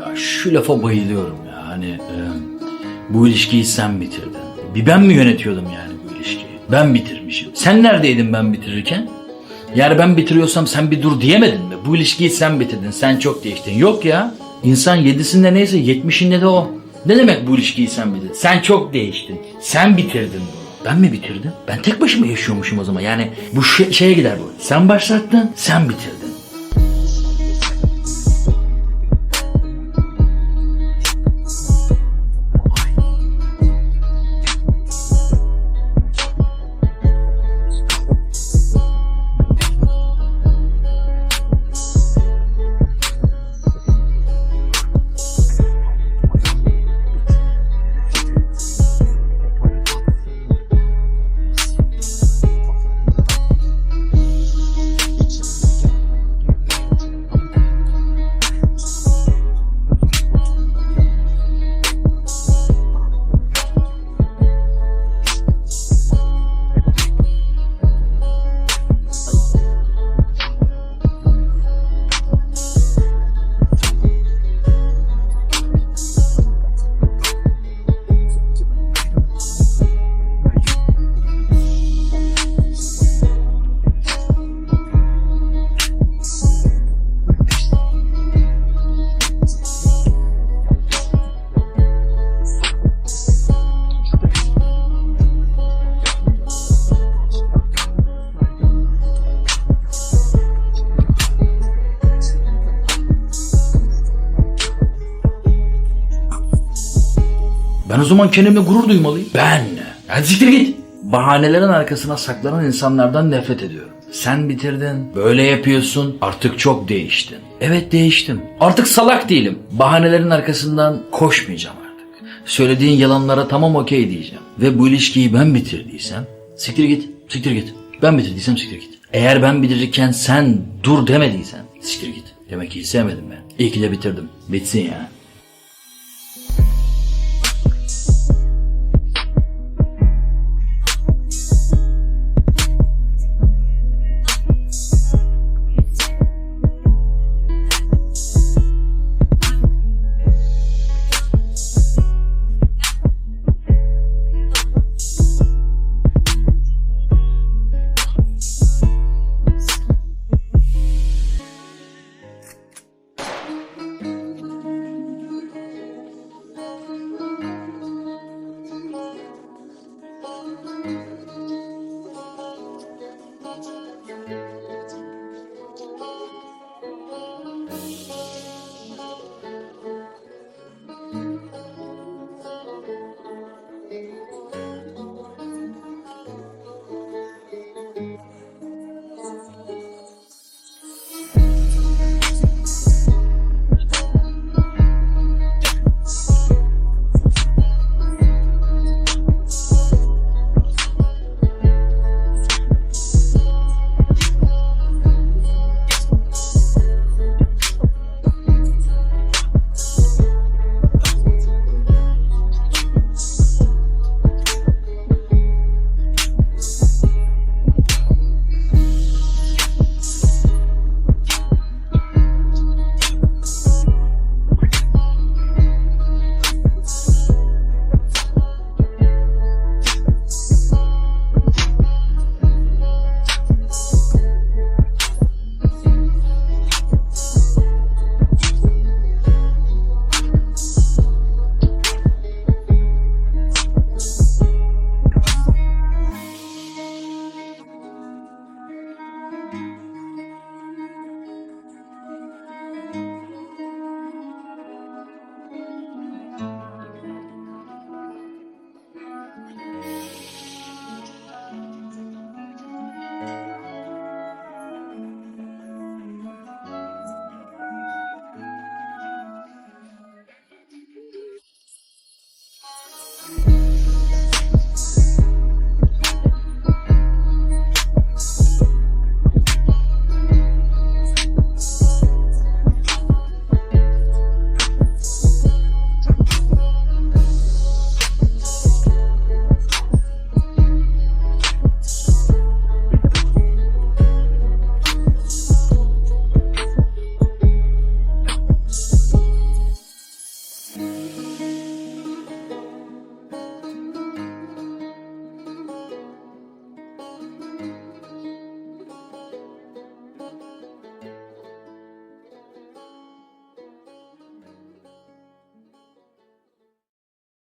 Ya şu lafa bayılıyorum ya. Hani e, bu ilişkiyi sen bitirdin. Bir ben mi yönetiyordum yani bu ilişkiyi? Ben bitirmişim. Sen neredeydin ben bitirirken? Yani ben bitiriyorsam sen bir dur diyemedin mi? Bu ilişkiyi sen bitirdin. Sen çok değiştin. Yok ya. İnsan yedisinde neyse yetmişinde de o. Ne demek bu ilişkiyi sen bitirdin? Sen çok değiştin. Sen bitirdin bunu. Ben mi bitirdim? Ben tek başıma yaşıyormuşum o zaman. Yani bu şey- şeye gider bu. Sen başlattın, sen bitirdin. Ben o zaman kendimle gurur duymalıyım. Ben. Hadi siktir git. Bahanelerin arkasına saklanan insanlardan nefret ediyorum. Sen bitirdin, böyle yapıyorsun, artık çok değiştin. Evet değiştim. Artık salak değilim. Bahanelerin arkasından koşmayacağım artık. Söylediğin yalanlara tamam okey diyeceğim. Ve bu ilişkiyi ben bitirdiysem, siktir git, siktir git. Ben bitirdiysem siktir git. Eğer ben bitirirken sen dur demediysen, siktir git. Demek ki sevmedim ben. İyi ki de bitirdim. Bitsin ya.